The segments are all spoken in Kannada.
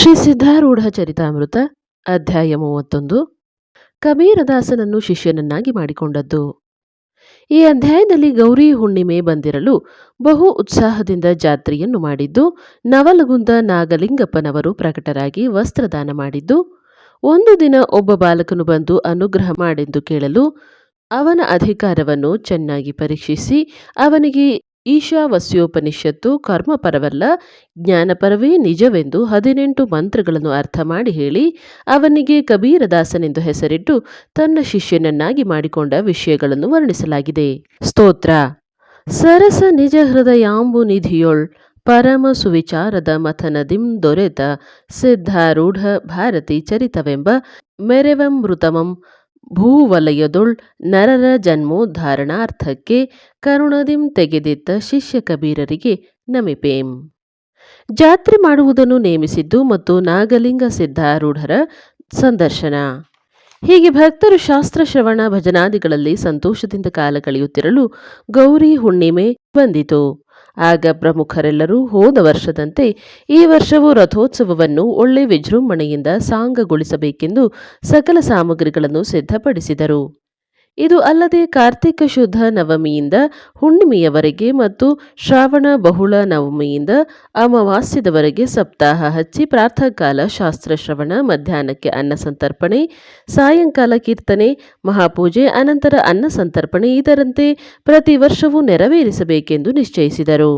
ಶ್ರೀ ಸಿದ್ಧಾರೂಢ ಚರಿತಾಮೃತ, ಅಧ್ಯಾಯ ಮೂವತ್ತೊಂದು. ಕಬೀರದಾಸನನ್ನು ಶಿಷ್ಯನನ್ನಾಗಿ ಮಾಡಿಕೊಂಡದ್ದು. ಈ ಅಧ್ಯಾಯದಲ್ಲಿ ಗೌರಿ ಹುಣ್ಣಿಮೆ ಬಂದಿರಲು ಬಹು ಉತ್ಸಾಹದಿಂದ ಜಾತ್ರೆಯನ್ನು ಮಾಡಿದ್ದು, ನವಲಗುಂದ ನಾಗಲಿಂಗಪ್ಪನವರು ಪ್ರಕಟರಾಗಿ ವಸ್ತ್ರದಾನ ಮಾಡಿದ್ದು, ಒಂದು ದಿನ ಒಬ್ಬ ಬಾಲಕನು ಬಂದು ಅನುಗ್ರಹ ಮಾಡೆಂದು ಕೇಳಲು ಅವನ ಅಧಿಕಾರವನ್ನು ಚೆನ್ನಾಗಿ ಪರೀಕ್ಷಿಸಿ ಅವನಿಗೆ ಈಶಾವಸ್ಯೋಪನಿಷತ್ತು ಕರ್ಮಪರವಲ್ಲ, ಜ್ಞಾನಪರವೇ ನಿಜವೆಂದು ಹದಿನೆಂಟು ಮಂತ್ರಗಳನ್ನು ಅರ್ಥ ಮಾಡಿ ಹೇಳಿ, ಅವನಿಗೆ ಕಬೀರದಾಸನೆಂದು ಹೆಸರಿಟ್ಟು ತನ್ನ ಶಿಷ್ಯನನ್ನಾಗಿ ಮಾಡಿಕೊಂಡ ವಿಷಯಗಳನ್ನು ವರ್ಣಿಸಲಾಗಿದೆ. ಸ್ತೋತ್ರ. ಸರಸ ನಿಜ ಹೃದಯಾಂಬು ನಿಧಿಯೊಳ್ ಪರಮ ಸುವಿಚಾರದ ಮಥನದಿಂ ದೊರೆತ ಸಿದ್ಧಾರೂಢ ಭಾರತಿ ಚರಿತವೆಂಬ ಮೆರೆವಮೃತಮಂ ಭೂವಲಯದೊಳ್ ನರರ ಜನ್ಮೋದ್ಧಾರಣಾರ್ಥಕ್ಕೆ ಕರುಣದಿಂ ತೆಗೆದಿತ್ತ ಶಿಷ್ಯ ಕಬೀರರಿಗೆ ನಮಿಪೇಂ ಜಾತ್ರೆ ಮಾಡುವುದನ್ನು ನೇಮಿಸಿದ್ದು ಮತ್ತು ನಾಗಲಿಂಗ ಸಿದ್ಧಾರೂಢರ ಸಂದರ್ಶನ. ಹೀಗೆ ಭಕ್ತರು ಶಾಸ್ತ್ರ ಶ್ರವಣ ಭಜನಾದಿಗಳಲ್ಲಿ ಸಂತೋಷದಿಂದ ಕಾಲ ಕಳೆಯುತ್ತಿರಲು ಗೌರಿ ಹುಣ್ಣಿಮೆ ಬಂದಿತು. ಆಗ ಪ್ರಮುಖರೆಲ್ಲರೂ ಹೋದ ವರ್ಷದಂತೆ ಈ ವರ್ಷವೂ ರಥೋತ್ಸವವನ್ನು ಒಳ್ಳೆ ವಿಜೃಂಭಣೆಯಿಂದ ಸಾಂಗಗೊಳಿಸಬೇಕೆಂದು ಸಕಲ ಸಾಮಗ್ರಿಗಳನ್ನು ಸಿದ್ಧಪಡಿಸಿದರು. ಇದು ಅಲ್ಲದೆ ಕಾರ್ತಿಕ ಶುದ್ಧ ನವಮಿಯಿಂದ ಹುಣ್ಣಿಮೆಯವರೆಗೆ ಮತ್ತು ಶ್ರಾವಣ ಬಹುಳ ನವಮಿಯಿಂದ ಅಮಾವಾಸ್ಯದವರೆಗೆ ಸಪ್ತಾಹ ಹಚ್ಚಿ ಪ್ರಾತಃಕಾಲ ಶಾಸ್ತ್ರ ಶ್ರವಣ, ಮಧ್ಯಾಹ್ನಕ್ಕೆ ಅನ್ನ ಸಂತರ್ಪಣೆ, ಸಾಯಂಕಾಲ ಕೀರ್ತನೆ, ಮಹಾಪೂಜೆ, ಅನಂತರ ಅನ್ನ ಸಂತರ್ಪಣೆ ಇದರಂತೆ ಪ್ರತಿ ವರ್ಷವೂ ನೆರವೇರಿಸಬೇಕೆಂದು ನಿಶ್ಚಯಿಸಿದರು.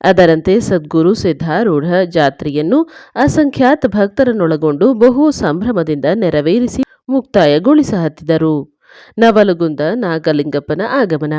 ಅದರಂತೆ ಸದ್ಗುರು ಸಿದ್ಧಾರೂಢ ಜಾತ್ರೆಯನ್ನು ಅಸಂಖ್ಯಾತ ಭಕ್ತರನ್ನೊಳಗೊಂಡು ಬಹು ಸಂಭ್ರಮದಿಂದ ನೆರವೇರಿಸಿ ಮುಕ್ತಾಯಗೊಳಿಸಹತ್ತಿದರು ನವಲಗುಂದ ನಾಗಲಿಂಗಪ್ಪನ ಆಗಮನ.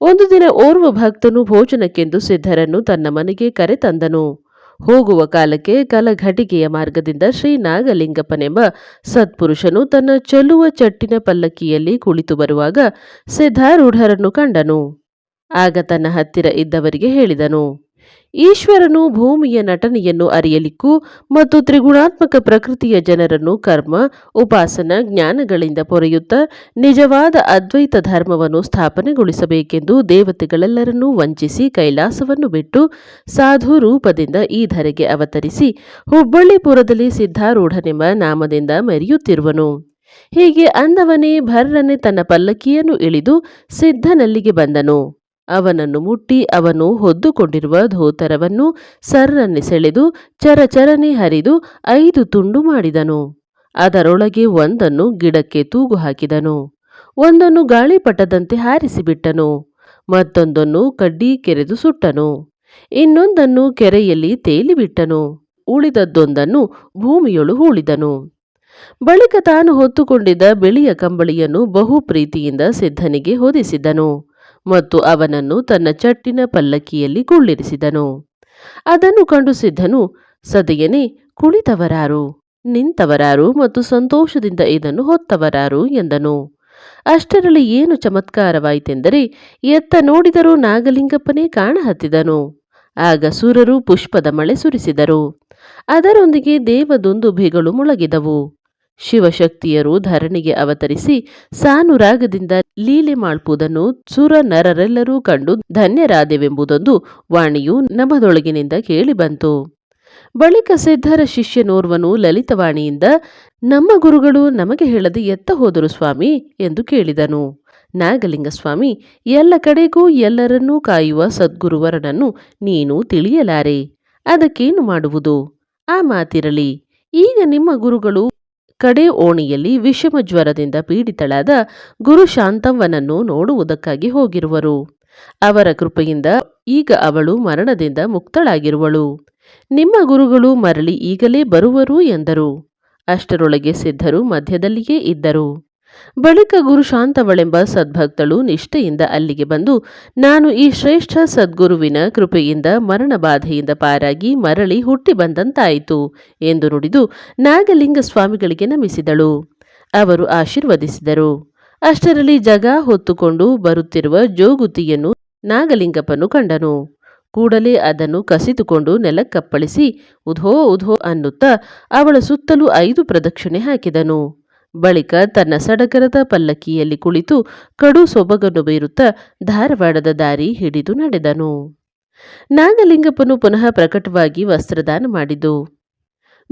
ಒಂದು ದಿನ ಓರ್ವ ಭಕ್ತನು ಭೋಜನಕ್ಕೆಂದು ಸಿದ್ಧರನ್ನು ತನ್ನ ಮನೆಗೆ ಕರೆತಂದನು. ಹೋಗುವ ಕಾಲಕ್ಕೆ ಕಲಘಟಿಗೆಯ ಮಾರ್ಗದಿಂದ ಶ್ರೀ ನಾಗಲಿಂಗಪ್ಪನೆಂಬ ಸತ್ಪುರುಷನು ತನ್ನ ಚೆಲ್ಲುವ ಚಟ್ಟಿನ ಪಲ್ಲಕ್ಕಿಯಲ್ಲಿ ಕುಳಿತು ಬರುವಾಗ ಸಿದ್ಧಾರೂಢರನ್ನು ಕಂಡನು. ಆಗ ತನ್ನ ಹತ್ತಿರ ಇದ್ದವರಿಗೆ ಹೇಳಿದನು ಈಶ್ವರನು ಭೂಮಿಯ ನಟನೆಯನ್ನು ಅರಿಯಲಿಕ್ಕೂ ಮತ್ತು ತ್ರಿಗುಣಾತ್ಮಕ ಪ್ರಕೃತಿಯ ಜನರನ್ನು ಕರ್ಮ, ಉಪಾಸನ, ಜ್ಞಾನಗಳಿಂದ ಪೊರೆಯುತ್ತ ನಿಜವಾದ ಅದ್ವೈತ ಧರ್ಮವನ್ನು ಸ್ಥಾಪನೆಗೊಳಿಸಬೇಕೆಂದು ದೇವತೆಗಳೆಲ್ಲರನ್ನೂ ವಂಚಿಸಿ ಕೈಲಾಸವನ್ನು ಬಿಟ್ಟು ಸಾಧು ರೂಪದಿಂದ ಈ ಧರೆಗೆ ಅವತರಿಸಿ ಹುಬ್ಬಳ್ಳಿಪುರದಲ್ಲಿ ಸಿದ್ಧಾರೂಢನೆಂಬ ನಾಮದಿಂದ ಮೆರೆಯುತ್ತಿರುವನು. ಹೀಗೆ ಅಂದವನೇ ಭರ್ರನೆ ತನ್ನ ಪಲ್ಲಕ್ಕಿಯನ್ನು ಇಳಿದು ಸಿದ್ಧನಲ್ಲಿಗೆ ಬಂದನು. ಅವನನ್ನು ಮುಟ್ಟಿ ಅವನು ಹೊದ್ದುಕೊಂಡಿರುವ ಧೋತರವನ್ನು ಸರ್ರನ್ನೆ ಸೆಳೆದು ಚರಚರನೆ ಹರಿದು ಐದು ತುಂಡು ಮಾಡಿದನು. ಅದರೊಳಗೆ ಒಂದನ್ನು ಗಿಡಕ್ಕೆ ತೂಗು ಹಾಕಿದನು. ಒಂದನ್ನು ಗಾಳಿಪಟದಂತೆ ಹಾರಿಸಿಬಿಟ್ಟನು. ಮತ್ತೊಂದನ್ನು ಕಡ್ಡಿ ಕೆರೆದು ಸುಟ್ಟನು. ಇನ್ನೊಂದನ್ನು ಕೆರೆಯಲ್ಲಿ ತೇಲಿಬಿಟ್ಟನು. ಉಳಿದದ್ದೊಂದನ್ನು ಭೂಮಿಯೊಳು ಹೂಳಿದನು. ಬಳಿಕ ತಾನು ಹೊತ್ತುಕೊಂಡಿದ್ದ ಬಿಳಿಯ ಕಂಬಳಿಯನ್ನು ಬಹು ಪ್ರೀತಿಯಿಂದ ಸಿದ್ಧನಿಗೆ ಹೊದಿಸಿದನು. ಮತ್ತು ಅವನನ್ನು ತನ್ನ ಚಟ್ಟಿನ ಪಲ್ಲಕ್ಕಿಯಲ್ಲಿ ಕುಳ್ಳಿರಿಸಿದನು. ಅದನ್ನು ಕಂಡು ಸಿದ್ಧನು, ಸದೆಯನೇ, ಕುಳಿತವರಾರು, ನಿಂತವರಾರು ಮತ್ತು ಸಂತೋಷದಿಂದ ಇದನ್ನು ಹೊತ್ತವರಾರು ಎಂದನು. ಅಷ್ಟರಲ್ಲಿ ಏನು ಚಮತ್ಕಾರವಾಯಿತೆಂದರೆ, ಎತ್ತ ನೋಡಿದರೂ ನಾಗಲಿಂಗಪ್ಪನೇ ಕಾಣಹತ್ತಿದನು. ಆಗ ಸೂರರು ಪುಷ್ಪದ ಮಳೆ ಸುರಿಸಿದರು. ಅದರೊಂದಿಗೆ ದೇವದೊಂದು ದೇವದೊಂದುಭೆಗಳು ಮೊಳಗಿದವು. ಶಿವಶಕ್ತಿಯರು ಧರಣಿಗೆ ಅವತರಿಸಿ ಸಾನುರಾಗದಿಂದ ಲೀಲೆ ಮಾಡುವುದನ್ನು ಸುರ ನರರೆಲ್ಲರೂ ಕಂಡು ಧನ್ಯರಾದೆವೆಂಬುದೊಂದು ವಾಣಿಯು ನಮದೊಳಗಿನಿಂದ ಕೇಳಿಬಂತು ಬಳಿಕ ಸಿದ್ಧರ ಶಿಷ್ಯನೋರ್ವನು ಲಲಿತವಾಣಿಯಿಂದ ನಮ್ಮ ಗುರುಗಳು ನಮಗೆ ಹೇಳದೆ ಎತ್ತ ಹೋದರು ಸ್ವಾಮಿ ಎಂದು ಕೇಳಿದನು. ನಾಗಲಿಂಗ ಸ್ವಾಮಿ ಎಲ್ಲ ಕಡೆಗೂ ಎಲ್ಲರನ್ನೂ ಕಾಯುವ ಸದ್ಗುರುವರನನ್ನು ನೀನು ತಿಳಿಯಲಾರೆ, ಅದಕ್ಕೇನು ಮಾಡುವುದು? ಆ ಮಾತಿರಲಿ, ಈಗ ನಿಮ್ಮ ಗುರುಗಳು ಕಡೆ ಓಣಿಯಲ್ಲಿ ವಿಷಮ ಜ್ವರದಿಂದ ಪೀಡಿತಳಾದ ಗುರು ಶಾಂತವ್ವನನ್ನು ನೋಡುವುದಕ್ಕಾಗಿ ಹೋಗಿರುವರು. ಅವರ ಕೃಪೆಯಿಂದ ಈಗ ಅವಳು ಮರಣದಿಂದ ಮುಕ್ತಳಾಗಿರುವಳು. ನಿಮ್ಮ ಗುರುಗಳು ಮರಳಿ ಈಗಲೇ ಬರುವರು ಎಂದರು. ಅಷ್ಟರೊಳಗೆ ಸಿದ್ಧರು ಮಧ್ಯದಲ್ಲಿಯೇ ಇದ್ದರು. ಬಳಿಕ ಗುರು ಶಾಂತವಳೆಂಬ ಸದ್ಭಕ್ತಳು ನಿಷ್ಠೆಯಿಂದ ಅಲ್ಲಿಗೆ ಬಂದು, ನಾನು ಈ ಶ್ರೇಷ್ಠ ಸದ್ಗುರುವಿನ ಕೃಪೆಯಿಂದ ಮರಣ ಬಾಧೆಯಿಂದ ಪಾರಾಗಿ ಮರಳಿ ಹುಟ್ಟಿ ಬಂದಂತಾಯಿತು ಎಂದು ನುಡಿದು ನಾಗಲಿಂಗ ಸ್ವಾಮಿಗಳಿಗೆ ನಮಿಸಿದಳು. ಅವರು ಆಶೀರ್ವದಿಸಿದರು. ಅಷ್ಟರಲ್ಲಿ ಜಗ ಹೊತ್ತುಕೊಂಡು ಬರುತ್ತಿರುವ ಜೋಗುತಿಯನ್ನು ನಾಗಲಿಂಗಪ್ಪನು ಕಂಡನು. ಕೂಡಲೇ ಅದನ್ನು ಕಸಿದುಕೊಂಡು ನೆಲಕ್ಕಪ್ಪಳಿಸಿ, ಉಧೋ ಉಧೋ ಅನ್ನುತ್ತಾ ಅವಳ ಸುತ್ತಲೂ ಐದು ಪ್ರದಕ್ಷಿಣೆ ಹಾಕಿದನು. ಬಳಿಕ ತನ್ನ ಸಡಗರದ ಪಲ್ಲಕ್ಕಿಯಲ್ಲಿ ಕುಳಿತು ಕಡು ಸೊಬಗನ್ನು ಬೀರುತ್ತಾ ಧಾರವಾಡದ ದಾರಿ ಹಿಡಿದು ನಡೆದನು. ನಾಗಲಿಂಗಪ್ಪನು ಪುನಃ ಪ್ರಕಟವಾಗಿ ವಸ್ತ್ರದಾನ ಮಾಡಿದ್ದು.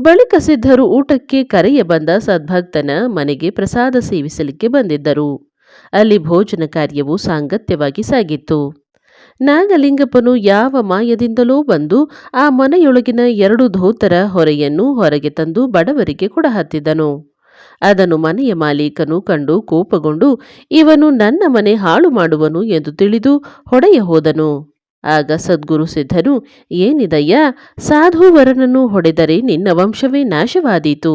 ಬಳಿಕ ಸಿದ್ಧರು ಊಟಕ್ಕೆ ಕರೆಯ ಬಂದ ಸದ್ಭಕ್ತನ ಮನೆಗೆ ಪ್ರಸಾದ ಸೇವಿಸಲಿಕ್ಕೆ ಬಂದಿದ್ದರು. ಅಲ್ಲಿ ಭೋಜನ ಕಾರ್ಯವು ಸಾಂಗತ್ಯವಾಗಿ ಸಾಗಿತ್ತು. ನಾಗಲಿಂಗಪ್ಪನು ಯಾವ ಮಾಯದಿಂದಲೋ ಬಂದು ಆ ಮನೆಯೊಳಗಿನ ಎರಡು ಧೋತರ ಹೊರೆಯನ್ನು ಹೊರಗೆ ತಂದು ಬಡವರಿಗೆ ಕೊಡಹತ್ತಿದ್ದನು. ಅದನ್ನು ಮನೆಯ ಮಾಲೀಕನು ಕಂಡು ಕೋಪಗೊಂಡು, ಇವನು ನನ್ನ ಮನೆ ಹಾಳು ಮಾಡುವನು ಎಂದು ತಿಳಿದು ಹೊಡೆಯ ಹೋದನು. ಆಗ ಸದ್ಗುರು ಸಿದ್ಧನು, ಏನಿದಯ್ಯ, ಸಾಧುವರನನ್ನು ಹೊಡೆದರೆ ನಿನ್ನ ವಂಶವೇ ನಾಶವಾದೀತು.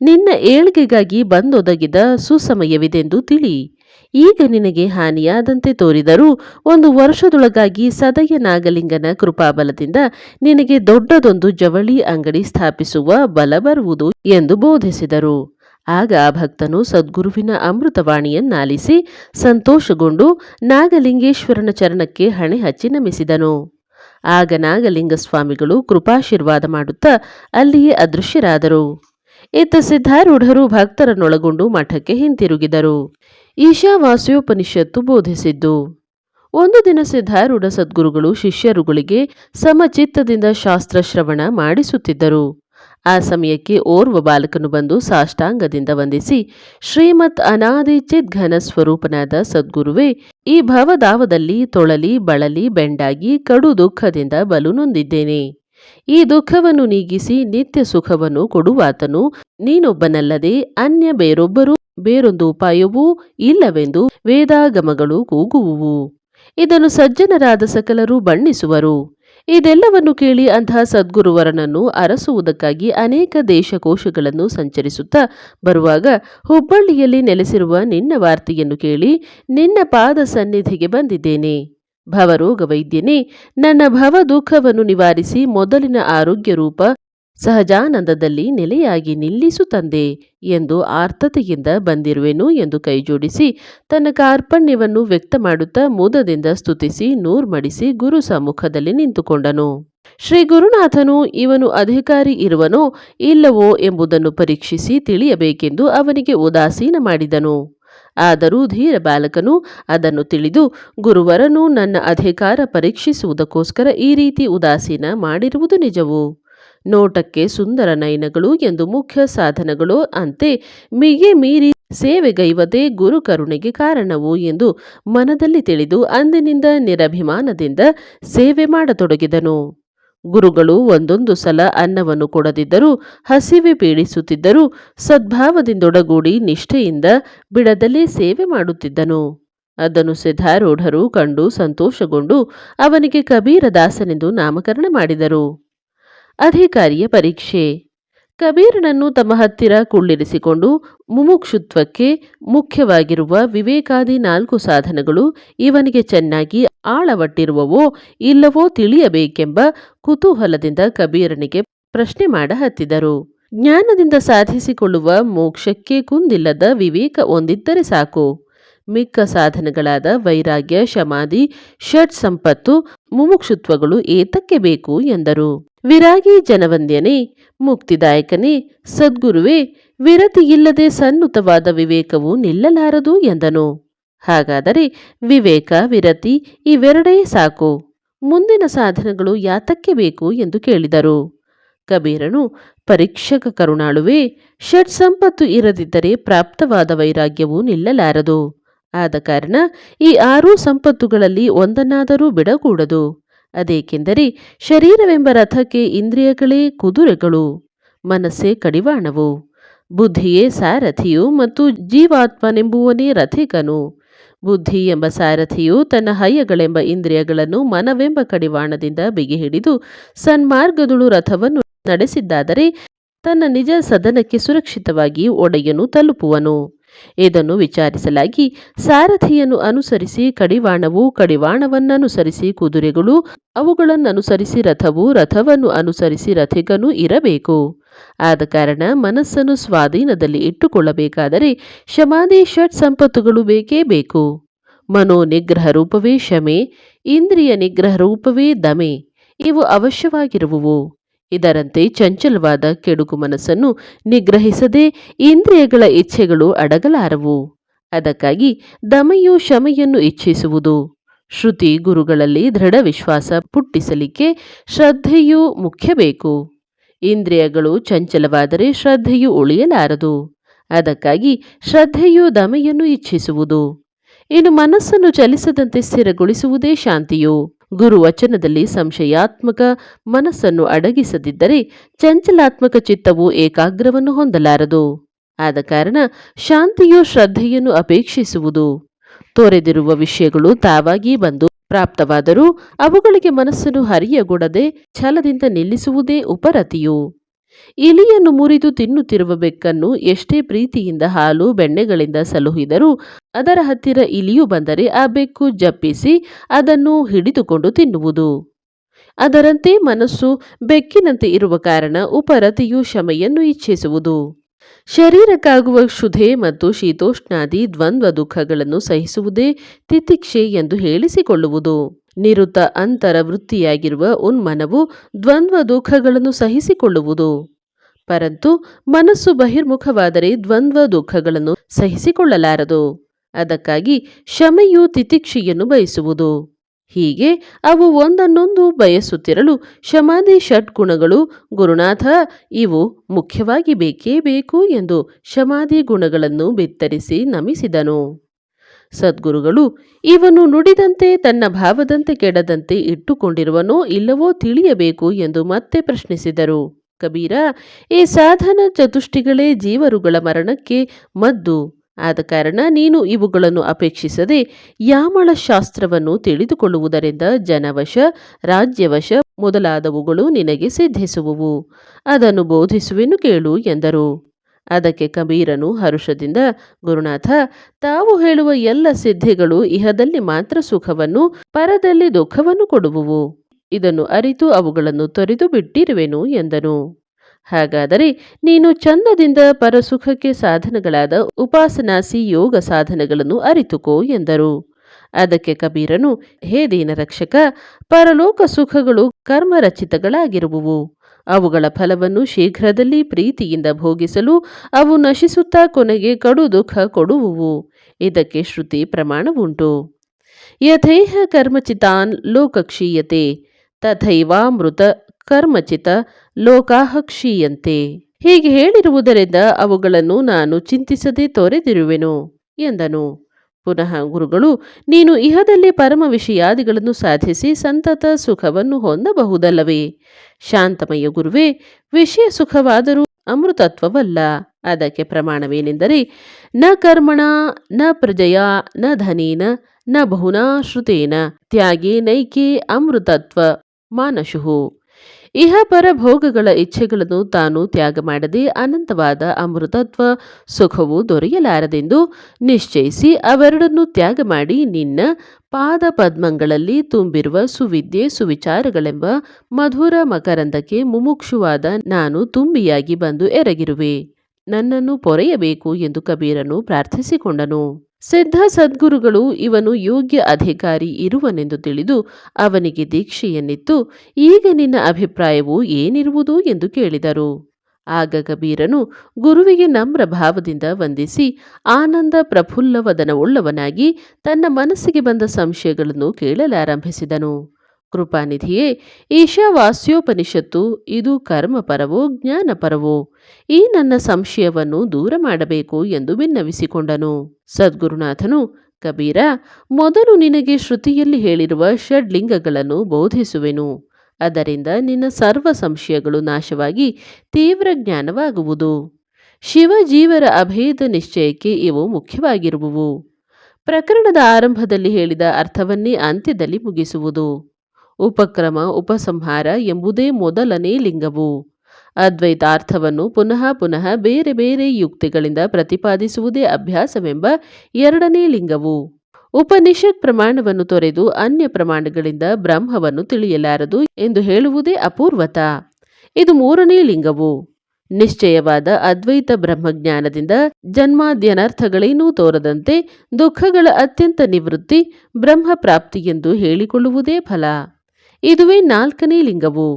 ನಿನ್ನ ಏಳ್ಗೆಗಾಗಿ ಬಂದೊದಗಿದ ಸುಸಮಯವಿದೆಂದು ತಿಳಿ. ಈಗ ನಿನಗೆ ಹಾನಿಯಾದಂತೆ ತೋರಿದರೂ ಒಂದು ವರ್ಷದೊಳಗಾಗಿ ಸದಯ ನಾಗಲಿಂಗನ ಕೃಪಾಬಲದಿಂದ ನಿನಗೆ ದೊಡ್ಡದೊಂದು ಜವಳಿ ಅಂಗಡಿ ಸ್ಥಾಪಿಸುವ ಬಲ ಬರುವುದು ಎಂದು ಬೋಧಿಸಿದರು. ಆಗ ಭಕ್ತನು ಸದ್ಗುರುವಿನ ಅಮೃತವಾಣಿಯನ್ನಾಲಿಸಿ ಸಂತೋಷಗೊಂಡು ನಾಗಲಿಂಗೇಶ್ವರನ ಚರಣಕ್ಕೆ ಹಣೆ ಹಚ್ಚಿ ನಮಿಸಿದನು. ಆಗ ನಾಗಲಿಂಗ ಸ್ವಾಮಿಗಳು ಕೃಪಾಶೀರ್ವಾದ ಮಾಡುತ್ತಾ ಅಲ್ಲಿಯೇ ಅದೃಶ್ಯರಾದರು. ಇತ್ತ ಸಿದ್ಧಾರೂಢರು ಭಕ್ತರನ್ನೊಳಗೊಂಡು ಮಠಕ್ಕೆ ಹಿಂತಿರುಗಿದರು. ಈಶಾವಾಸ್ಯೋಪನಿಷತ್ತು ಬೋಧಿಸಿದ್ದು. ಒಂದು ದಿನ ಸಿದ್ಧಾರೂಢ ಸದ್ಗುರುಗಳು ಶಿಷ್ಯರುಗಳಿಗೆ ಸಮಚಿತ್ತದಿಂದ ಶಾಸ್ತ್ರಶ್ರವಣ ಮಾಡಿಸುತ್ತಿದ್ದರು. ಆ ಸಮಯಕ್ಕೆ ಓರ್ವ ಬಾಲಕನು ಬಂದು ಸಾಷ್ಟಾಂಗದಿಂದ ವಂದಿಸಿ, ಶ್ರೀಮತ್ ಅನಾದಿಚಿತ್ ಚಿದ್ಘನ ಸ್ವರೂಪನಾದ ಸದ್ಗುರುವೇ, ಈ ಭವದಾವದಲ್ಲಿ ತೊಳಲಿ, ಬಳಲಿ, ಬೆಂಡಾಗಿ, ಕಡು ದುಃಖದಿಂದ ಬಲು ನೊಂದಿದ್ದೇನೆ. ಈ ದುಃಖವನ್ನು ನೀಗಿಸಿ ನಿತ್ಯ ಸುಖವನ್ನು ಕೊಡುವಾತನು. ನೀನೊಬ್ಬನಲ್ಲದೆ ಅನ್ಯ ಬೇರೊಬ್ಬರು, ಬೇರೊಂದು ಉಪಾಯವೂ ಇಲ್ಲವೆಂದು ವೇದಾಗಮಗಳು ಕೂಗುವುವು. ಇದನ್ನು ಸಜ್ಜನರಾದ ಸಕಲರು ಬಣ್ಣಿಸುವರು. ಇದೆಲ್ಲವನ್ನು ಕೇಳಿ ಅಂತಹ ಸದ್ಗುರುವರನನ್ನು ಅರಸುವುದಕ್ಕಾಗಿ ಅನೇಕ ದೇಶಕೋಶಗಳನ್ನು ಸಂಚರಿಸುತ್ತಾ ಬರುವಾಗ ಹುಬ್ಬಳ್ಳಿಯಲ್ಲಿ ನೆಲೆಸಿರುವ ನಿನ್ನ ವಾರ್ತೆಯನ್ನು ಕೇಳಿ ನಿನ್ನ ಪಾದ ಸನ್ನಿಧಿಗೆ ಬಂದಿದ್ದೇನೆ. ಭವರೋಗ ವೈದ್ಯನೇ ನನ್ನ ಭವ ದುಃಖವನ್ನು ನಿವಾರಿಸಿ ಮೊದಲಿನ ಆರೋಗ್ಯ ರೂಪ ಸಹಜಾನಂದದಲ್ಲಿ ನೆಲೆಯಾಗಿ ನಿಲ್ಲಿಸು ತಂದೆ ಎಂದು ಆರ್ಥತೆಯಿಂದ ಬಂದಿರುವೆನು ಎಂದು ಕೈಜೋಡಿಸಿ ತನ್ನ ಕಾರ್ಪಣ್ಯವನ್ನು ವ್ಯಕ್ತ ಮಾಡುತ್ತಾ ಮೋದದಿಂದ ಸ್ತುತಿಸಿ ನೂರ್ಮಡಿಸಿ ಗುರು ಸಮ್ಮುಖದಲ್ಲಿ ನಿಂತುಕೊಂಡನು. ಶ್ರೀ ಗುರುನಾಥನು ಇವನು ಅಧಿಕಾರಿ ಇರುವನೋ ಇಲ್ಲವೋ ಎಂಬುದನ್ನು ಪರೀಕ್ಷಿಸಿ ತಿಳಿಯಬೇಕೆಂದು ಅವನಿಗೆ ಉದಾಸೀನ ಮಾಡಿದನು. ಆದರೂ ಧೀರ ಬಾಲಕನು ಅದನ್ನು ತಿಳಿದು ಗುರುವರನು ನನ್ನ ಅಧಿಕಾರ ಪರೀಕ್ಷಿಸುವುದಕ್ಕೋಸ್ಕರ ಈ ರೀತಿ ಉದಾಸೀನ ಮಾಡಿರುವುದು ನಿಜವು. ನೋಟಕ್ಕೆ ಸುಂದರ ನಯನಗಳು ಎಂದು ಮುಖ್ಯ ಸಾಧನಗಳು ಅಂತೆ, ಮಿಗೆ ಮೀರಿ ಸೇವೆಗೈವದೆ ಗುರು ಕರುಣೆಗೆ ಕಾರಣವು ಎಂದು ಮನದಲ್ಲಿ ತಿಳಿದು ಅಂದಿನಿಂದ ನಿರಭಿಮಾನದಿಂದ ಸೇವೆ ಮಾಡತೊಡಗಿದನು. ಗುರುಗಳು ಒಂದೊಂದು ಸಲ ಅನ್ನವನ್ನು ಕೊಡದಿದ್ದರೂ, ಹಸಿವೆ ಪೀಡಿಸುತ್ತಿದ್ದರೂ, ಸದ್ಭಾವದಿಂದೊಡಗೂಡಿ ನಿಷ್ಠೆಯಿಂದ ಬಿಡದಲ್ಲೇ ಸೇವೆ ಮಾಡುತ್ತಿದ್ದನು. ಅದನ್ನು ಸಿದ್ಧಾರೂಢರು ಕಂಡು ಸಂತೋಷಗೊಂಡು ಅವನಿಗೆ ಕಬೀರದಾಸನೆಂದು ನಾಮಕರಣ ಮಾಡಿದರು. ಅಧಿಕಾರಿಯ ಪರೀಕ್ಷೆ. ಕಬೀರನನ್ನು ತಮ್ಮ ಹತ್ತಿರ ಕುಳ್ಳಿರಿಸಿಕೊಂಡು ಮುಮುಕ್ಷುತ್ವಕ್ಕೆ ಮುಖ್ಯವಾಗಿರುವ ವಿವೇಕಾದಿ ನಾಲ್ಕು ಸಾಧನಗಳು ಇವನಿಗೆ ಚೆನ್ನಾಗಿ ಆಳವಟ್ಟಿರುವವೋ ಇಲ್ಲವೋ ತಿಳಿಯಬೇಕೆಂಬ ಕುತೂಹಲದಿಂದ ಕಬೀರನಿಗೆ ಪ್ರಶ್ನೆ ಮಾಡ ಹತ್ತಿದರು. ಜ್ಞಾನದಿಂದ ಸಾಧಿಸಿಕೊಳ್ಳುವ ಮೋಕ್ಷಕ್ಕೆ ಕುಂದಿಲ್ಲದ ವಿವೇಕ ಒಂದಿದ್ದರೆ ಸಾಕು. ಮಿಕ್ಕ ಸಾಧನಗಳಾದ ವೈರಾಗ್ಯ, ಶಮಾದಿ ಷಟ್ ಸಂಪತ್ತು ಮುಮುಕ್ಷುತ್ವಗಳು ಏತಕ್ಕೆ ಬೇಕು ಎಂದರು. ವಿರಾಗಿ ಜನವಂದ್ಯನೇ, ಮುಕ್ತಿದಾಯಕನೇ, ಸದ್ಗುರುವೇ ವಿರತಿಯಿಲ್ಲದೆ ಸನ್ನುತವಾದ ವಿವೇಕವು ನಿಲ್ಲಲಾರದು ಎಂದನು. ಹಾಗಾದರೆ ವಿವೇಕ, ವಿರತಿ ಇವೆರಡೇ ಸಾಕು. ಮುಂದಿನ ಸಾಧನಗಳು ಯಾತಕ್ಕೆ ಬೇಕು ಎಂದು ಕೇಳಿದರು. ಕಬೀರನು, ಪರೀಕ್ಷಕ ಕರುಣಾಳುವೆ ಷಟ್ ಸಂಪತ್ತು ಇರದಿದ್ದರೆ ಪ್ರಾಪ್ತವಾದ ವೈರಾಗ್ಯವು ನಿಲ್ಲಲಾರದು. ಆದ ಕಾರಣ ಈ ಆರೂ ಸಂಪತ್ತುಗಳಲ್ಲಿ ಒಂದನ್ನಾದರೂ ಬಿಡಕೂಡದು. ಅದೇಕೆಂದರೆ ಶರೀರವೆಂಬ ರಥಕ್ಕೆ ಇಂದ್ರಿಯಗಳೇ ಕುದುರೆಗಳು, ಮನಸ್ಸೇ ಕಡಿವಾಣವು. ಬುದ್ಧಿಯೇ ಸಾರಥಿಯು ಮತ್ತು ಜೀವಾತ್ಮನೆಂಬುವನೇ ರಥಿಕನು. ಬುದ್ಧಿ ಎಂಬ ಸಾರಥಿಯು ತನ್ನ ಹಯ್ಯಗಳೆಂಬ ಇಂದ್ರಿಯಗಳನ್ನು ಮನವೆಂಬ ಕಡಿವಾಣದಿಂದ ಬಿಗಿಹಿಡಿದು ಸನ್ಮಾರ್ಗದುಳು ರಥವನ್ನು ನಡೆಸಿದ್ದಾದರೆ ತನ್ನ ನಿಜ ಸದನಕ್ಕೆ ಸುರಕ್ಷಿತವಾಗಿ ಒಡೆಯನು ತಲುಪುವನು. ಇದನ್ನು ವಿಚಾರಿಸಲಾಗಿ ಸಾರಥಿಯನ್ನು ಅನುಸರಿಸಿ ಕಡಿವಾಣವು ಕಡಿವಾಣವನ್ನನುಸರಿಸಿ ಕುದುರೆಗಳು ಅವುಗಳನ್ನನುಸರಿಸಿ ರಥವು ರಥವನ್ನು ಅನುಸರಿಸಿ ರಥಿಗನು ಇರಬೇಕು. ಆದ ಕಾರಣ ಮನಸ್ಸನ್ನು ಸ್ವಾಧೀನದಲ್ಲಿ ಇಟ್ಟುಕೊಳ್ಳಬೇಕಾದರೆ ಶಮಾದಿ ಷಟ್ ಸಂಪತ್ತುಗಳು ಬೇಕೇ ಬೇಕು. ಮನೋ ನಿಗ್ರಹ ರೂಪವೇ ಶಮೆ, ಇಂದ್ರಿಯ ನಿಗ್ರಹ ರೂಪವೇ ದಮೆ, ಇವು ಅವಶ್ಯವಾಗಿರುವುವು. ಇದರಂತೆ ಚಂಚಲವಾದ ಕೆಡುಕು ಮನಸ್ಸನ್ನು ನಿಗ್ರಹಿಸದೆ ಇಂದ್ರಿಯಗಳ ಇಚ್ಛೆಗಳು ಅಡಗಲಾರವು. ಅದಕ್ಕಾಗಿ ದಮೆಯು ಶಮೆಯನ್ನು ಇಚ್ಛಿಸುವುದು. ಶ್ರುತಿ ಗುರುಗಳಲ್ಲಿ ದೃಢ ವಿಶ್ವಾಸ ಪುಟ್ಟಿಸಲಿಕ್ಕೆ ಶ್ರದ್ಧೆಯೂ ಮುಖ್ಯ ಬೇಕು ಇಂದ್ರಿಯಗಳು ಚಂಚಲವಾದರೆ ಶ್ರದ್ಧೆಯು ಉಳಿಯಲಾರದು. ಅದಕ್ಕಾಗಿ ಶ್ರದ್ಧೆಯು ದಮೆಯನ್ನು ಇಚ್ಛಿಸುವುದು. ಇನ್ನು ಮನಸ್ಸನ್ನು ಚಲಿಸದಂತೆ ಸ್ಥಿರಗೊಳಿಸುವುದೇ ಶಾಂತಿಯು. ಗುರು ವಚನದಲ್ಲಿ ಸಂಶಯಾತ್ಮಕ ಮನಸ್ಸನ್ನು ಅಡಗಿಸದಿದ್ದರೆ ಚಂಚಲಾತ್ಮಕ ಚಿತ್ತವು ಏಕಾಗ್ರವನ್ನು ಹೊಂದಲಾರದು. ಆದ ಕಾರಣ ಶಾಂತಿಯು ಶ್ರದ್ಧೆಯನ್ನು ಅಪೇಕ್ಷಿಸುವುದು. ತೊರೆದಿರುವ ವಿಷಯಗಳು ತಾವಾಗಿ ಬಂದು ಪ್ರಾಪ್ತವಾದರೂ ಅವುಗಳಿಗೆ ಮನಸ್ಸನ್ನು ಹರಿಯಗೊಡದೆ ಛಲದಿಂದ ನಿಲ್ಲಿಸುವುದೇ ಉಪರತಿಯು. ಇಲಿಯನ್ನು ಮುರಿದು ತಿನ್ನುತ್ತಿರುವ ಬೆಕ್ಕನ್ನು ಎಷ್ಟೇ ಪ್ರೀತಿಯಿಂದ ಹಾಲು ಬೆಣ್ಣೆಗಳಿಂದ ಸಲುಹಿದರೂ ಅದರ ಹತ್ತಿರ ಇಲಿಯು ಬಂದರೆ ಆ ಬೆಕ್ಕು ಜಪ್ಪಿಸಿ ಅದನ್ನು ಹಿಡಿದುಕೊಂಡು ತಿನ್ನುವುದು. ಅದರಂತೆ ಮನಸ್ಸು ಬೆಕ್ಕಿನಂತೆ ಇರುವ ಕಾರಣ ಉಪರತಿಯು ಶಮೆಯನ್ನು ಇಚ್ಛಿಸುವುದು. ಶರೀರಕ್ಕಾಗುವ ಕ್ಷುಧೆ ಮತ್ತು ಶೀತೋಷ್ಣಾದಿ ದ್ವಂದ್ವ ದುಃಖಗಳನ್ನು ಸಹಿಸುವುದೇ ತಿತಿಕ್ಷೆ ಎಂದು ಹೇಳಿಸಿಕೊಳ್ಳುವುದು. ನಿರುತ ಅಂತರ ವೃತ್ತಿಯಾಗಿರುವ ಉನ್ಮನವು ದ್ವಂದ್ವ ದುಃಖಗಳನ್ನು ಸಹಿಸಿಕೊಳ್ಳುವುದು. ಪರಂತು ಮನಸ್ಸು ಬಹಿರ್ಮುಖವಾದರೆ ದ್ವಂದ್ವ ದುಃಖಗಳನ್ನು ಸಹಿಸಿಕೊಳ್ಳಲಾರದು. ಅದಕ್ಕಾಗಿ ಶಮೆಯು ತಿತಿಕ್ಷಿಯನ್ನು ಬಯಸುವುದು. ಹೀಗೆ ಅವು ಒಂದನ್ನೊಂದು ಬಯಸುತ್ತಿರಲು ಶಮಾಧಿ ಷಟ್ಗುಣಗಳು ಗುರುನಾಥ, ಇವು ಮುಖ್ಯವಾಗಿ ಬೇಕೇ ಬೇಕು ಎಂದು ಶಮಾದಿ ಗುಣಗಳನ್ನು ಬಿತ್ತರಿಸಿ ನಮಿಸಿದನು. ಸದ್ಗುರುಗಳು, ಇವನು ನುಡಿದಂತೆ ತನ್ನ ಭಾವದಂತೆ ಕೆಡದಂತೆ ಇಟ್ಟುಕೊಂಡಿರುವನೋ ಇಲ್ಲವೋ ತಿಳಿಯಬೇಕು ಎಂದು ಮತ್ತೆ ಪ್ರಶ್ನಿಸಿದರು. ಕಬೀರ, ಈ ಸಾಧನ ಚತುಷ್ಟಿಗಳೇ ಜೀವರುಗಳ ಮರಣಕ್ಕೆ ಮದ್ದು. ಆದ ಕಾರಣ ನೀನು ಇವುಗಳನ್ನು ಅಪೇಕ್ಷಿಸದೆ ಯಾಮಳ ಶಾಸ್ತ್ರವನ್ನು ತಿಳಿದುಕೊಳ್ಳುವುದರಿಂದ ಜನವಶ, ರಾಜ್ಯವಶ ಮೊದಲಾದವುಗಳು ನಿನಗೆ ಸಿದ್ಧಿಸುವುವು. ಅದನ್ನು ಬೋಧಿಸುವೆನು ಕೇಳು ಎಂದರು. ಅದಕ್ಕೆ ಕಬೀರನು ಹರುಷದಿಂದ, ಗುರುನಾಥ, ತಾವು ಹೇಳುವ ಎಲ್ಲ ಸಿದ್ಧಿಗಳು ಇಹದಲ್ಲಿ ಮಾತ್ರ ಸುಖವನ್ನು, ಪರದಲ್ಲಿ ದುಃಖವನ್ನು ಕೊಡುವುವು. ಇದನ್ನು ಅರಿತು ಅವುಗಳನ್ನು ತೊರೆದು ಬಿಟ್ಟಿರುವೆನು ಎಂದನು. ಹಾಗಾದರೆ ನೀನು ಚಂದದಿಂದ ಪರಸುಖಕ್ಕೆ ಸಾಧನಗಳಾದ ಉಪಾಸನಾಸಿ ಯೋಗ ಸಾಧನಗಳನ್ನು ಅರಿತುಕೋ ಎಂದರು. ಅದಕ್ಕೆ ಕಬೀರನು, ಹೇ ದೀನರಕ್ಷಕ, ಪರಲೋಕ ಸುಖಗಳು ಕರ್ಮರಚಿತಗಳಾಗಿರುವುವು. ಅವುಗಳ ಫಲವನ್ನು ಶೀಘ್ರದಲ್ಲಿ ಪ್ರೀತಿಯಿಂದ ಭೋಗಿಸಲು ಅವು ನಶಿಸುತ್ತಾ ಕೊನೆಗೆ ಕಡು ದುಃಖ ಕೊಡುವುವು. ಇದಕ್ಕೆ ಶ್ರುತಿ ಪ್ರಮಾಣವುಂಟು. ಯಥೇಹ ಕರ್ಮಚಿತಾನ್ ಲೋಕಕ್ಷೀಯತೆ. ತಥೈವಾಮೃತ ಕರ್ಮಚಿತ, ಲೋಕಾಹಕ್ಷೀಯಂತೆ. ಹೀಗೆ ಹೇಳಿರುವುದರಿಂದ ಅವುಗಳನ್ನು ನಾನು ಚಿಂತಿಸದೆ ತೊರೆದಿರುವೆನು ಎಂದನು. ಪುನಃ ಗುರುಗಳು, ನೀನು ಇಹದಲ್ಲಿ ಪರಮ ವಿಷಯಾದಿಗಳನ್ನು ಸಾಧಿಸಿ ಸಂತತ ಸುಖವನ್ನು ಹೊಂದಬಹುದಲ್ಲವೇ? ಶಾಂತಮಯ ಗುರುವೇ, ವಿಷಯ ಸುಖವಾದರೂ ಅಮೃತತ್ವವಲ್ಲ. ಅದಕ್ಕೆ ಪ್ರಮಾಣವೇನೆಂದರೆ, ನ ಕರ್ಮಣ, ನ ಪ್ರಜಯ, ನ ಧನೇನ, ನ ಬಹುನಾ ಶ್ರುತೇನ ತ್ಯಾಗೇ ನೈಕೆ ಅಮೃತತ್ವ. ಮಾನಶುಹು. ಇಹ ಪರ ಭೋಗಗಳ ಇಚ್ಛೆಗಳನ್ನು ತಾನು ತ್ಯಾಗ ಮಾಡದೆ ಅನಂತವಾದ ಅಮೃತತ್ವ ಸುಖವು ದೊರೆಯಲಾರದೆಂದು ನಿಶ್ಚಯಿಸಿ ಅವೆರಡನ್ನು ತ್ಯಾಗ ಮಾಡಿ ನಿನ್ನ ಪಾದ ಪದ್ಮಗಳಲ್ಲಿ ತುಂಬಿರುವ ಸುವಿದ್ಯೆ ಸುವಿಚಾರಗಳೆಂಬ ಮಧುರ ಮಕರಂದಕ್ಕೆ ಮುಮುಕ್ಷುವಾದ ನಾನು ತುಂಬಿಯಾಗಿ ಬಂದು ಎರಗಿರುವೆ. ನನ್ನನ್ನು ಪೊರೆಯಬೇಕು ಎಂದು ಕಬೀರನು ಪ್ರಾರ್ಥಿಸಿಕೊಂಡನು. ಸಿದ್ಧ ಸದ್ಗುರುಗಳು ಇವನು ಯೋಗ್ಯ ಅಧಿಕಾರಿ ಇರುವನೆಂದು ತಿಳಿದು ಅವನಿಗೆ ದೀಕ್ಷೆಯನ್ನಿತ್ತು ಈಗ ನಿನ್ನ ಅಭಿಪ್ರಾಯವು ಏನಿರುವುದು ಎಂದು ಕೇಳಿದರು. ಆಗ ಕಬೀರನು ಗುರುವಿಗೆ ನಮ್ರ ಭಾವದಿಂದ ವಂದಿಸಿ, ಆನಂದ ಪ್ರಫುಲ್ಲವದನವುಳ್ಳವನಾಗಿ ತನ್ನ ಮನಸ್ಸಿಗೆ ಬಂದ ಸಂಶಯಗಳನ್ನು ಕೇಳಲಾರಂಭಿಸಿದನು. ಕೃಪಾನಿಧಿಯೇ ಈಶಾವಾಸ್ಯೋಪನಿಷತ್ತು ಇದು ಕರ್ಮಪರವೋ ಜ್ಞಾನಪರವೋ? ಈ ನನ್ನ ಸಂಶಯವನ್ನು ದೂರ ಮಾಡಬೇಕು ಎಂದು ವಿನ್ನವಿಸಿಕೊಂಡನು. ಸದ್ಗುರುನಾಥನು, ಕಬೀರ, ಮೊದಲು ನಿನಗೆ ಶ್ರುತಿಯಲ್ಲಿ ಹೇಳಿರುವ ಷಡ್ಲಿಂಗಗಳನ್ನು ಬೋಧಿಸುವೆನು. ಅದರಿಂದ ನಿನ್ನ ಸರ್ವ ಸಂಶಯಗಳು ನಾಶವಾಗಿ ತೀವ್ರ ಜ್ಞಾನವಾಗುವುದು. ಶಿವಜೀವರ ಅಭೇದ ನಿಶ್ಚಯಕ್ಕೆ ಇವು ಮುಖ್ಯವಾಗಿರುವುವು. ಪ್ರಕರಣದ ಆರಂಭದಲ್ಲಿ ಹೇಳಿದ ಅರ್ಥವನ್ನೇ ಅಂತ್ಯದಲ್ಲಿ ಮುಗಿಸುವುದು. ಉಪಕ್ರಮ, ಉಪಸಂಹಾರ ಎಂಬುದೇ ಮೊದಲನೇ ಲಿಂಗವು. ಅದ್ವೈತಾರ್ಥವನ್ನು ಪುನಃ ಪುನಃ ಬೇರೆ ಬೇರೆ ಯುಕ್ತಿಗಳಿಂದ ಪ್ರತಿಪಾದಿಸುವುದೇ ಅಭ್ಯಾಸವೆಂಬ ಎರಡನೇ ಲಿಂಗವು. ಉಪನಿಷತ್ ಪ್ರಮಾಣವನ್ನು ತೊರೆದು ಅನ್ಯ ಪ್ರಮಾಣಗಳಿಂದ ಬ್ರಹ್ಮವನ್ನು ತಿಳಿಯಲಾರದು ಎಂದು ಹೇಳುವುದೇ ಅಪೂರ್ವತ. ಇದು ಮೂರನೇ ಲಿಂಗವು. ನಿಶ್ಚಯವಾದ ಅದ್ವೈತ ಬ್ರಹ್ಮಜ್ಞಾನದಿಂದ ಜನ್ಮಾದ್ಯನರ್ಥಗಳೇನೂ ತೋರದಂತೆ ದುಃಖಗಳ ಅತ್ಯಂತ ನಿವೃತ್ತಿ ಬ್ರಹ್ಮ ಪ್ರಾಪ್ತಿ ಎಂದು ಹೇಳಿಕೊಳ್ಳುವುದೇ ಫಲ. ಇದುವೇ ನಾಲ್ಕನೇ ಲಿಂಗವು.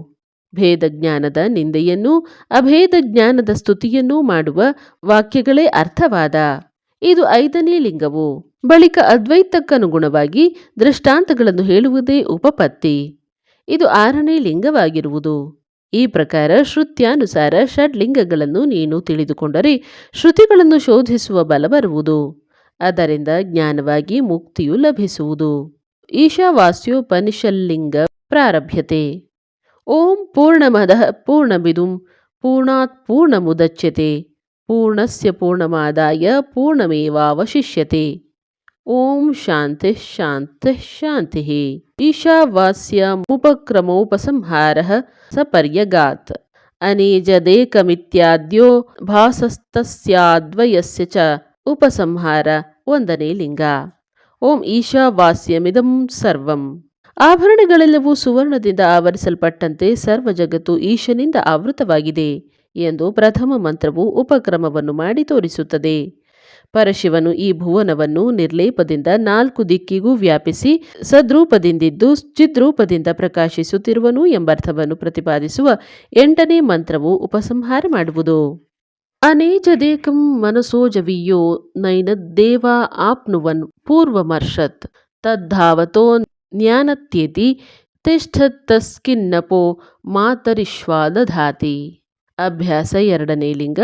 ಭೇದ ಜ್ಞಾನದ ನಿಂದೆಯನ್ನೂ ಅಭೇದ ಜ್ಞಾನದ ಸ್ತುತಿಯನ್ನೂ ಮಾಡುವ ವಾಕ್ಯಗಳೇ ಅರ್ಥವಾದ. ಇದು ಐದನೇ ಲಿಂಗವು. ಬಳಿಕ ಅದ್ವೈತಕ್ಕನುಗುಣವಾಗಿ ದೃಷ್ಟಾಂತಗಳನ್ನು ಹೇಳುವುದೇ ಉಪಪತ್ತಿ. ಇದು ಆರನೇ ಲಿಂಗವಾಗಿರುವುದು. ಈ ಪ್ರಕಾರ ಶ್ರುತ್ಯಾನುಸಾರ ಷಡ್ಲಿಂಗಗಳನ್ನು ನೀನು ತಿಳಿದುಕೊಂಡರೆ ಶ್ರುತಿಗಳನ್ನು ಶೋಧಿಸುವ ಬಲ ಬರುವುದು. ಅದರಿಂದ ಜ್ಞಾನವಾಗಿ ಮುಕ್ತಿಯು ಲಭಿಸುವುದು. ಈಶಾವಾಸ್ಯೋಪನಿಷಲ್ಲಿಂಗ प्रारभ्यते। ॐ पूर्णमदः पूर्णमिदुं पूर्णात् पूर्णमुदच्यते पूर्णस्य पूर्णमादाय पूर्णमेवावशिष्यते। ओं शान्तिश्शान्तिःशान्तिः ईशावास्यमुपक्रमोपसंहारः सपर्यगात्। अनेजदेकमित्याद्यो भासस्तस्याद्वयस्य च उपसंहार वन्दने लिङ्गा ॐ ईशावास्यमिदं सर्वम्। ಆಭರಣಗಳೆಲ್ಲವೂ ಸುವರ್ಣದಿಂದ ಆವರಿಸಲ್ಪಟ್ಟಂತೆ ಸರ್ವ ಜಗತ್ತು ಈಶನಿಂದ ಆವೃತವಾಗಿದೆ ಎಂದು ಪ್ರಥಮ ಮಂತ್ರವು ಉಪಕ್ರಮವನ್ನು ಮಾಡಿ ತೋರಿಸುತ್ತದೆ. ಪರಶಿವನು ಈ ಭುವನವನ್ನು ನಿರ್ಲೇಪದಿಂದ ನಾಲ್ಕು ದಿಕ್ಕಿಗೂ ವ್ಯಾಪಿಸಿ ಸದ್ರೂಪದಿಂದಿದ್ದು ಚಿದ್ರೂಪದಿಂದ ಪ್ರಕಾಶಿಸುತ್ತಿರುವನು ಎಂಬರ್ಥವನ್ನು ಪ್ರತಿಪಾದಿಸುವ ಎಂಟನೇ ಮಂತ್ರವು ಉಪಸಂಹಾರ ಮಾಡುವುದು. ಅನೇಜದೇಕಂ ಮನಸೋಜವಿಯೋ ನೈನದ್ದೇವ ಆಪ್ನುವನ್ ಪೂರ್ವಮರ್ಷತ್ ತದ್ಧಾವತೋ ಜ್ಞಾನತ್ಯೇತಿ ತಿಷ್ಠತ್ತಸ್ಕಿನ್ನಪೋ ಮಾತರಿಶ್ವಾದಧಾತಿ. ಅಭ್ಯಾಸ ಎರಡನೇ ಲಿಂಗ.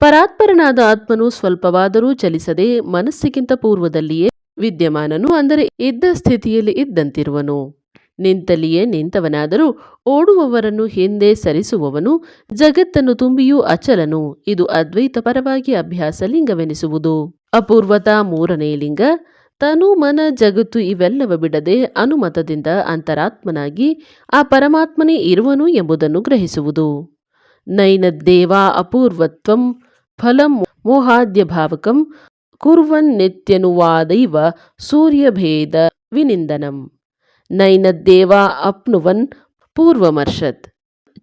ಪರಾತ್ಪರನಾದ ಆತ್ಮನು ಸ್ವಲ್ಪವಾದರೂ ಚಲಿಸದೆ ಮನಸ್ಸಿಗಿಂತ ಪೂರ್ವದಲ್ಲಿಯೇ ವಿದ್ಯಮಾನನು, ಅಂದರೆ ಇದ್ದ ಸ್ಥಿತಿಯಲ್ಲಿ ಇದ್ದಂತಿರುವನು. ನಿಂತಲ್ಲಿಯೇ ನಿಂತವನಾದರೂ ಓಡುವವರನ್ನು ಹಿಂದೆ ಸರಿಸುವವನು, ಜಗತ್ತನ್ನು ತುಂಬಿಯೂ ಅಚಲನು. ಇದು ಅದ್ವೈತ ಪರವಾಗಿ ಅಭ್ಯಾಸ ಲಿಂಗವೆನಿಸುವುದು. ಅಪೂರ್ವತಾ ಮೂರನೇ ಲಿಂಗ. ತನು ಮನ ಜಗತ್ತು ಇವೆಲ್ಲವ ಬಿಡದೆ ಅನುಮತದಿಂದ ಅಂತರಾತ್ಮನಾಗಿ ಆ ಪರಮಾತ್ಮನೇ ಇರುವನು ಎಂಬುದನ್ನು ಗ್ರಹಿಸುವುದು. ನೈನದ್ದೇವಾ ಅಪೂರ್ವತ್ವಂ ಫಲಂ ಮೋಹಾದ್ಯಭಾವಕಂ ಕುರ್ವನ್ ನಿತ್ಯನುವಾದೈವ ಸೂರ್ಯಭೇದ ವಿನಿಂದನಂ. ದೇವಾ ಅಪ್ನುವನ್ ಪೂರ್ವಮರ್ಷತ್.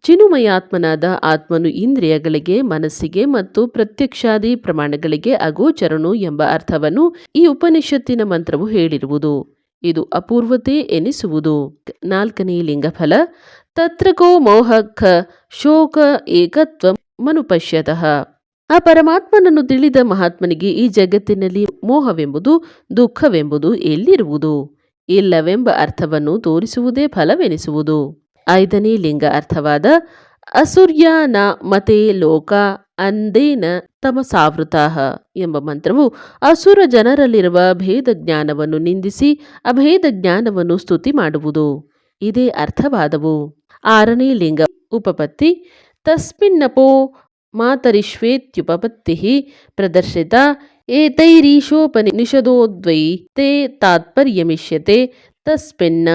ಚಿನುಮಯಾತ್ಮನಾದ ಆತ್ಮನು ಇಂದ್ರಿಯಗಳಿಗೆ, ಮನಸ್ಸಿಗೆ ಮತ್ತು ಪ್ರತ್ಯಕ್ಷಾದಿ ಪ್ರಮಾಣಗಳಿಗೆ ಅಗೋಚರನು ಎಂಬ ಅರ್ಥವನ್ನು ಈ ಉಪನಿಷತ್ತಿನ ಮಂತ್ರವು ಹೇಳಿರುವುದು. ಇದು ಅಪೂರ್ವತೆ ಎನಿಸುವುದು. ನಾಲ್ಕನೇ ಲಿಂಗಫಲ ತತ್ರಗೋ ಮೋಹಕ ಶೋಕ ಏಕತ್ವ ಮನುಪಶ್ಯತಃ. ಆ ಪರಮಾತ್ಮನನ್ನು ತಿಳಿದ ಮಹಾತ್ಮನಿಗೆ ಈ ಜಗತ್ತಿನಲ್ಲಿ ಮೋಹವೆಂಬುದು, ದುಃಖವೆಂಬುದು ಎಲ್ಲಿರುವುದು? ಇಲ್ಲವೆಂಬ ಅರ್ಥವನ್ನು ತೋರಿಸುವುದೇ ಫಲವೆನಿಸುವುದು. ಐದನೇ ಲಿಂಗ ಅರ್ಥವಾದ ಅಸುರ್ಯ ನ ಮತೆ ಲೋಕ ಅಂದೇನ ತಮಸಾವೃತಃ ಎಂಬ ಮಂತ್ರವು ಅಸುರ ಜನರಲ್ಲಿರುವ ಭೇದ ಜ್ಞಾನವನ್ನು ನಿಂದಿಸಿ ಅಭೇದ ಜ್ಞಾನವನ್ನು ಸ್ತುತಿ ಮಾಡುವುದು. ಇದೇ ಅರ್ಥವಾದವು. ಆರನೇ ಲಿಂಗ ಉಪಪತ್ತಿ ತಸ್ಮಿನ್ನಪೋ ಮಾತರಿಶ್ವೇತ್ಯುಪಪತ್ತಿ ಪ್ರದರ್ಶಿತ ಏತೈರೀಶೋಪನಿಷದೋದ್ವೈ ತೇ ತಾತ್ಪರ್ಯಮಿಷ್ಯತೆ ತಸ್ಮಿನ್ನ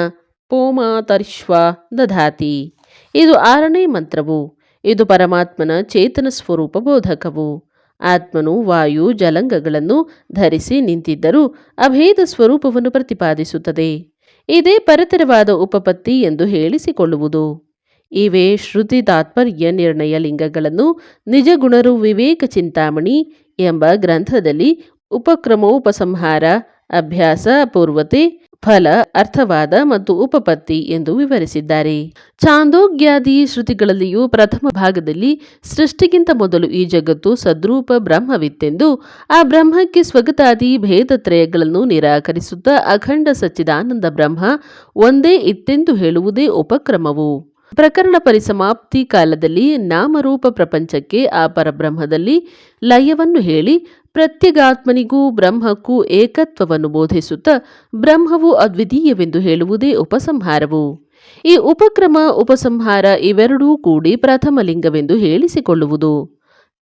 ಪೋಮಾತರಿಶ್ವ ದಧಾತಿ. ಇದು ಆರನೇ ಮಂತ್ರವು. ಇದು ಪರಮಾತ್ಮನ ಚೇತನ ಸ್ವರೂಪ ಬೋಧಕವು. ಆತ್ಮನು ವಾಯು ಜಲಂಗಗಳನ್ನು ಧರಿಸಿ ನಿಂತಿದ್ದರೂ ಅಭೇದ ಸ್ವರೂಪವನ್ನು ಪ್ರತಿಪಾದಿಸುತ್ತದೆ. ಇದೇ ಪರತರವಾದ ಉಪಪತ್ತಿ ಎಂದು ಹೇಳಿಸಿಕೊಳ್ಳುವುದು. ಇವೇ ಶ್ರುತಿ ತಾತ್ಪರ್ಯ ನಿರ್ಣಯ ಲಿಂಗಗಳನ್ನು ನಿಜಗುಣರು ವಿವೇಕ ಚಿಂತಾಮಣಿ ಎಂಬ ಗ್ರಂಥದಲ್ಲಿ ಉಪಕ್ರಮೋಪಸಂಹಾರ, ಅಭ್ಯಾಸ, ಪೂರ್ವತೆ ಫಲ, ಅರ್ಥವಾದ ಮತ್ತು ಉಪಪತ್ತಿ ಎಂದು ವಿವರಿಸಿದ್ದಾರೆ. ಚಾಂದೋಗ್ಯಾದಿ ಶ್ರುತಿಗಳಲ್ಲಿಯೂ ಪ್ರಥಮ ಭಾಗದಲ್ಲಿ ಸೃಷ್ಟಿಗಿಂತ ಮೊದಲು ಈ ಜಗತ್ತು ಸದ್ರೂಪ ಬ್ರಹ್ಮವಿತ್ತೆಂದು, ಆ ಬ್ರಹ್ಮಕ್ಕೆ ಸ್ವಗತಾದಿ ಭೇದತ್ರಯಗಳನ್ನು ನಿರಾಕರಿಸುತ್ತಾ ಅಖಂಡ ಸಚ್ಚಿದಾನಂದ ಬ್ರಹ್ಮ ಒಂದೇ ಇತ್ತೆಂದು ಹೇಳುವುದೇ ಉಪಕ್ರಮವು. ಪ್ರಕರಣ ಪರಿಸಮಾಪ್ತಿ ಕಾಲದಲ್ಲಿ ನಾಮರೂಪ ಪ್ರಪಂಚಕ್ಕೆ ಆ ಪರಬ್ರಹ್ಮದಲ್ಲಿ ಲಯವನ್ನು ಹೇಳಿ ಪ್ರತ್ಯಗಾತ್ಮನಿಗೂ ಬ್ರಹ್ಮಕ್ಕೂ ಏಕತ್ವವನ್ನು ಬೋಧಿಸುತ್ತಾ ಬ್ರಹ್ಮವು ಅದ್ವಿತೀಯವೆಂದು ಹೇಳುವುದೇ ಉಪಸಂಹಾರವು. ಈ ಉಪಕ್ರಮ, ಉಪಸಂಹಾರ ಇವೆರಡೂ ಕೂಡಿ ಪ್ರಥಮ ಲಿಂಗವೆಂದು ಹೇಳಿಸಿಕೊಳ್ಳುವುದು.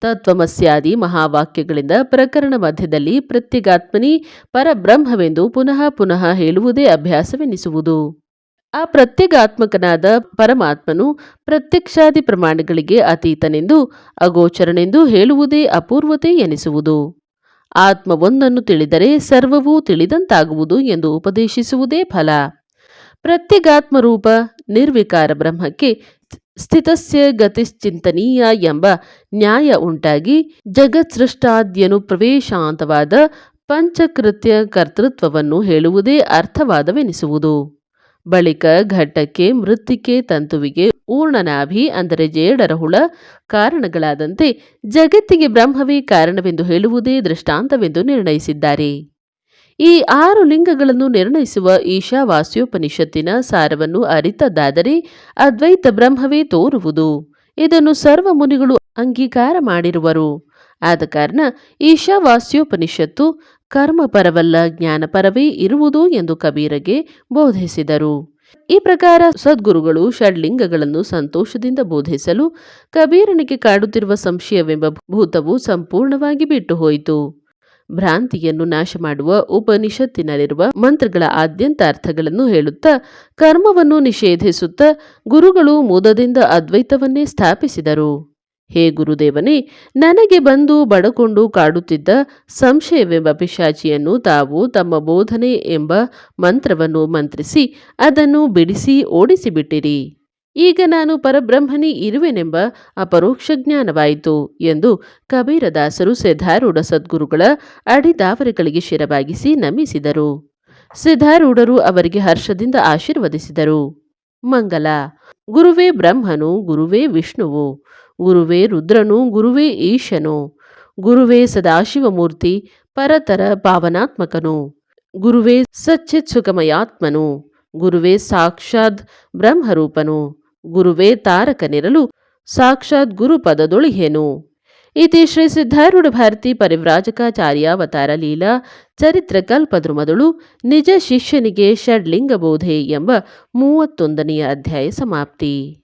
ತತ್ವಮಸ್ಯಾದಿ ಮಹಾವಾಕ್ಯಗಳಿಂದ ಪ್ರಕರಣ ಮಧ್ಯದಲ್ಲಿ ಪ್ರತ್ಯಗಾತ್ಮನಿ ಪರಬ್ರಹ್ಮವೆಂದು ಪುನಃ ಪುನಃ ಹೇಳುವುದೇ ಅಭ್ಯಾಸವೆನಿಸುವುದು. ಆ ಪ್ರತ್ಯಗಾತ್ಮಕನಾದ ಪರಮಾತ್ಮನು ಪ್ರತ್ಯಕ್ಷಾದಿ ಪ್ರಮಾಣಗಳಿಗೆ ಅತೀತನೆಂದು ಅಗೋಚರನೆಂದು ಹೇಳುವುದೇ ಅಪೂರ್ವತೆ ಎನಿಸುವುದು. ಆತ್ಮ ಒಂದನ್ನು ತಿಳಿದರೆ ಸರ್ವವೂ ತಿಳಿದಂತಾಗುವುದು ಎಂದು ಉಪದೇಶಿಸುವುದೇ ಫಲ. ಪ್ರತ್ಯಗಾತ್ಮರೂಪ ನಿರ್ವಿಕಾರ ಬ್ರಹ್ಮಕ್ಕೆ ಸ್ಥಿತಸ್ಯ ಗತಿಶ್ಚಿಂತನೀಯ ಎಂಬ ನ್ಯಾಯ ಉಂಟಾಗಿ ಜಗತ್ಸೃಷ್ಟಾದ್ಯನು ಪ್ರವೇಶಾಂತವಾದ ಪಂಚಕೃತ್ಯ ಕರ್ತೃತ್ವವನ್ನು ಹೇಳುವುದೇ ಅರ್ಥವಾದವೆನಿಸುವುದು. ಬಳಿಕ ಘಟ್ಟಕ್ಕೆ ಮೃತ್ತಿಕೆ ತಂತುವಿಗೆ ಊರ್ಣನಾಭಿ ಅಂದರೆ ಜೇಡರ ಹುಳ ಕಾರಣಗಳಾದಂತೆ ಜಗತ್ತಿಗೆ ಬ್ರಹ್ಮವೇ ಕಾರಣವೆಂದು ಹೇಳುವುದೇ ದೃಷ್ಟಾಂತವೆಂದು ನಿರ್ಣಯಿಸಿದ್ದಾರೆ. ಈ ಆರು ಲಿಂಗಗಳನ್ನು ನಿರ್ಣಯಿಸುವ ಈಶಾವಾಸ್ಯೋಪನಿಷತ್ತಿನ ಸಾರವನ್ನು ಅರಿತದ್ದಾದರೆ ಅದ್ವೈತ ಬ್ರಹ್ಮವೇ ತೋರುವುದು. ಇದನ್ನು ಸರ್ವ ಮುನಿಗಳು ಅಂಗೀಕಾರ ಮಾಡಿರುವರು. ಆದ ಕಾರಣ ಈಶಾವಾಸ್ಯೋಪನಿಷತ್ತು ಕರ್ಮಪರವಲ್ಲ ಜ್ಞಾನಪರವೇ ಇರುವುದು ಎಂದು ಕಬೀರಗೆ ಬೋಧಿಸಿದರು. ಈ ಪ್ರಕಾರ ಸದ್ಗುರುಗಳು ಷಡ್ಲಿಂಗಗಳನ್ನು ಸಂತೋಷದಿಂದ ಬೋಧಿಸಲು ಕಬೀರನಿಗೆ ಕಾಡುತ್ತಿರುವ ಸಂಶಯವೆಂಬ ಭೂತವು ಸಂಪೂರ್ಣವಾಗಿ ಬಿಟ್ಟು ಹೋಯಿತು ಭ್ರಾಂತಿಯನ್ನು ನಾಶ ಮಾಡುವ ಉಪನಿಷತ್ತಿನಲ್ಲಿರುವ ಮಂತ್ರಗಳ ಆದ್ಯಂತ ಅರ್ಥಗಳನ್ನು ಹೇಳುತ್ತಾ ಕರ್ಮವನ್ನು ನಿಷೇಧಿಸುತ್ತಾ ಗುರುಗಳು ಮುದದಿಂದ ಅದ್ವೈತವನ್ನೇ ಸ್ಥಾಪಿಸಿದರು. ಹೇ ಗುರುದೇವನೇ, ನನಗೆ ಬಂದು ಬಡಕೊಂಡು ಕಾಡುತ್ತಿದ್ದ ಸಂಶಯವೆಂಬ ಪಿಶಾಚಿಯನ್ನು ತಾವು ತಮ್ಮ ಬೋಧನೆ ಎಂಬ ಮಂತ್ರವನ್ನು ಮಂತ್ರಿಸಿ ಅದನ್ನು ಬಿಡಿಸಿ ಓಡಿಸಿಬಿಟ್ಟಿರಿ. ಈಗ ನಾನು ಪರಬ್ರಹ್ಮನಿ ಇರುವೆನೆಂಬ ಅಪರೋಕ್ಷ ಜ್ಞಾನವಾಯಿತು ಎಂದು ಕಬೀರದಾಸರು ಸಿದ್ಧಾರೂಢ ಸದ್ಗುರುಗಳ ಅಡಿದಾವರೆಗಳಿಗೆ ಶಿರಬಾಗಿಸಿ ನಮಿಸಿದರು. ಸಿದ್ಧಾರೂಢರು ಅವರಿಗೆ ಹರ್ಷದಿಂದ ಆಶೀರ್ವದಿಸಿದರು. ಮಂಗಲ, ಗುರುವೇ ಬ್ರಹ್ಮನು, ಗುರುವೇ ವಿಷ್ಣುವು ಗುರುವೇ ರುದ್ರನು, ಗುರುವೇ ಈಶನು. ಗುರುವೇ ಸದಾಶಿವಮೂರ್ತಿ, ಪರತರ ಪಾವನಾತ್ಮಕನು ಗುರುವೇ ಸಚ್ಚಿತ್ ಸುಖಮಯಾತ್ಮನು ಗುರುವೇ ಸಾಕ್ಷಾತ್ ಬ್ರಹ್ಮರೂಪನು. ಗುರುವೇ ತಾರಕನಿರಲು ಸಾಕ್ಷಾತ್ ಗುರುಪದದೊಳಿಹೇನು. ಇತಿ ಶ್ರೀ ಸಿದ್ಧಾರೂಢ ಭಾರತಿ ಪರಿವ್ರಾಜಕಾಚಾರ್ಯಾವತಾರ ಲೀಲಾ ಚರಿತ್ರ ನಿಜ ಶಿಷ್ಯನಿಗೆ ಷಡ್ಲಿಂಗ ಬೋಧೆ ಎಂಬ ಮೂವತ್ತೊಂದನೆಯ ಅಧ್ಯಾಯ ಸಮಾಪ್ತಿ.